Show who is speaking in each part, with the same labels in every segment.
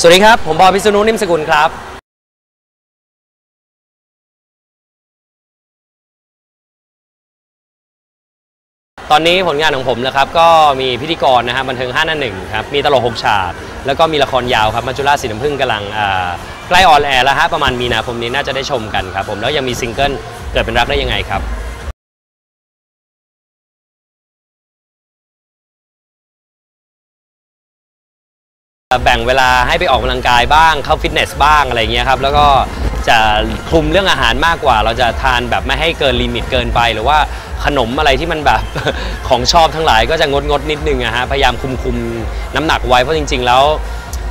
Speaker 1: สวัสดีครับ ผมบอพิษณุนิ่มสกุลครับตอนนี้ผลงานของผมนะครับก็มีพิธีกรนะฮะบันเทิง5หน้าหนึ่งครับมีตลก6ฉาก แล้วก็มีละครยาวครับมัจจุราชสีน้ำผึ้งกำลังใกล้ออนแอร์แล้วฮะประมาณมีนาคมนี้น่าจะได้ชมกันครับผมแล้วยังมีซิงเกิลเกิดเป็นรักได้ยังไงครับ แบ่งเวลาให้ไปออกกำลังกายบ้างเข้าฟิตเนสบ้างอะไรเงี้ยครับแล้วก็จะคุมเรื่องอาหารมากกว่า เราจะทานแบบไม่ให้เกินลิมิตเกินไป หรือว่าขนมอะไรที่มันแบบ ของชอบทั้งหลายก็จะงดงดนิดนึงอะฮะพยายามคุมคุมน้ำหนักไว้เพราะจริง ๆ แล้ว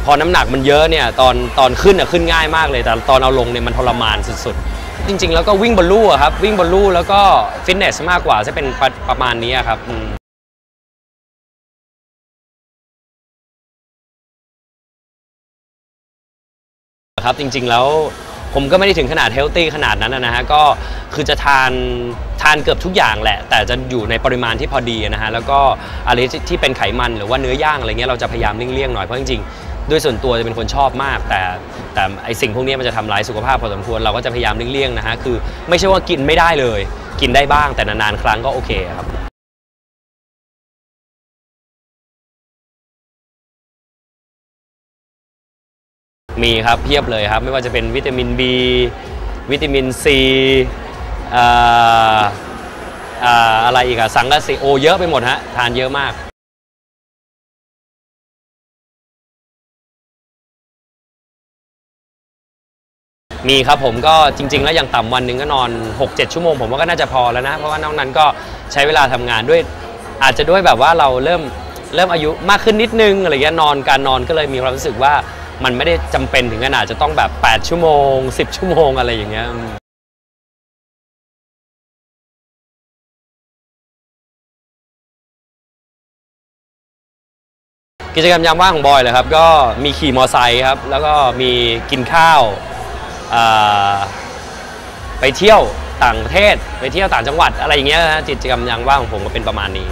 Speaker 1: พอน้ำหนักมันเยอะเนี่ยตอนตอนขึ้นอะขึ้นง่ายมากเลย แต่ตอนเอาลงเนี่ยมันทรมานสุดๆ จริง ๆ แล้วก็วิ่งบนลู่อะครับวิ่งบนลู่แล้วก็ฟิตเนสมากกว่าจะเป็นประประมาณนี้อะครับอืม ครับจริงๆแล้วผมก็ไม่ได้ถึงขนาดเฮลตี้ขนาดนั้นนะฮะก็คือจะทานทานเกือบทุกอย่างแหละ แต่จะอยู่ในปริมาณที่พอดีนะฮะแล้วก็อะไรที่ที่เป็นไขมันหรือว่าเนื้อย่างอะไรเงี้ยเราจะพยายามเลี่ยงๆหน่อยเพราะจริงๆด้วยส่วนตัวจะเป็นคนชอบมาก แต่แต่ไอสิ่งพวกนี้มันจะทำร้ายสุขภาพพอสมควรเราก็จะพยายามเลี่ยงๆนะฮะคือไม่ใช่ว่ากินไม่ได้เลย กินได้บ้างแต่นานๆครั้งก็โอเคครับ มีครับเพียบเลยครับ ไม่ว่าจะเป็นวิตามิน B วิตามิน C อ่าอ่าอะไรอีกอะสังกะสีโอเยอะไปหมดฮะทานเยอะมากมีครับผมก็จริง ๆ แล้วอย่างต่ำวันหนึ่งก็นอน 6-7 ชั่วโมง ผมว่าก็น่าจะพอแล้วนะ เพราะว่านอกนั้นก็ใช้เวลาทำงานด้วย อาจจะด้วยแบบว่าเราเริ่มเริ่มอายุมากขึ้นนิดนึงอะไรเงี้ยนอนการนอนก็เลยมีความรู้สึกว่า มันไม่ได้จำเป็นถึงขนาดจะต้องแบบ 8 ชั่วโมง 10 ชั่วโมงอะไรอย่างเงี้ยกิจกรรมยามว่างของบอยเลยครับ ก็มีขี่มอไซค์ครับ แล้วก็มีกินข้าวาไปเที่ยวต่างประเทศ ไปเที่ยวต่างจังหวัดอะไรอย่างเงี้ยนะกิจกรรมยามว่างของผมก็เป็นประมาณนี้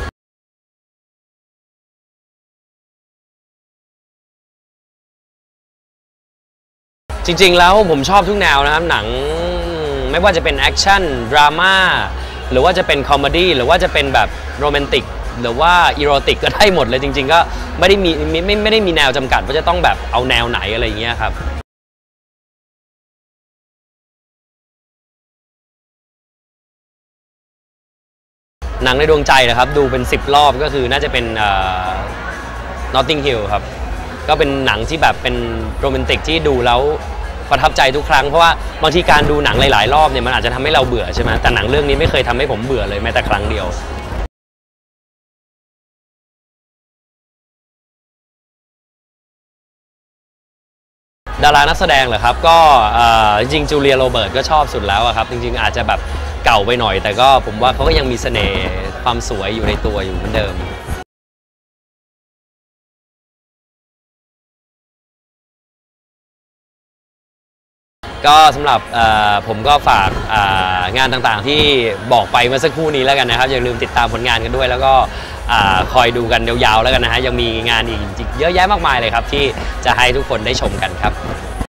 Speaker 1: จริง ๆ แล้วผมชอบทุกแนวนะครับหนังไม่ว่าจะเป็นแอคชั่นดราม่าหรือว่าจะเป็นคอมเมดี้หรือว่าจะเป็นแบบโรแมนติกหรือว่าอีโรติกก็ได้หมดเลยจริง ๆ ก็ไม่ได้มีไม่ไม่ไม่ได้มีแนวจำกัดว่าจะต้องแบบเอาแนวไหนอะไรอย่างเงี้ยครับหนังในดวงใจนะครับ ดูเป็น 10 รอบก็คือน่าจะเป็นเอ่อ Notting Hill ครับ ก็เป็นหนังที่แบบเป็นโรแมนติกที่ดูแล้ว ประทับใจทุกครั้งเพราะว่าบางทีการดูหนังหลาย ๆ รอบเนี่ยมันอาจจะทำให้เราเบื่อใช่ไหมแต่หนังเรื่องนี้ไม่เคยทำให้ผมเบื่อเลยแม้แต่ครั้งเดียวดารานักแสดงเหรอครับก็จริงจูเลียโรเบิร์ตก็ชอบสุดแล้วครับ จริง ๆ อาจจะแบบเก่าไปหน่อย แต่ก็ผมว่าเขาก็ยังมีเสน่ห์ความสวยอยู่ในตัวอยู่เหมือนเดิม ก็สำหรับผมก็ฝากงานต่างๆ ที่บอกไปเมื่อสักครู่นี้แล้วกันนะครับ อย่าลืมติดตามผลงานกันด้วย แล้วก็คอยดูกันยาวๆแล้วกันนะฮะยังมีงานอีกเยอะแยะมากมายเลยครับ ที่จะให้ทุกคนได้ชมกันครับ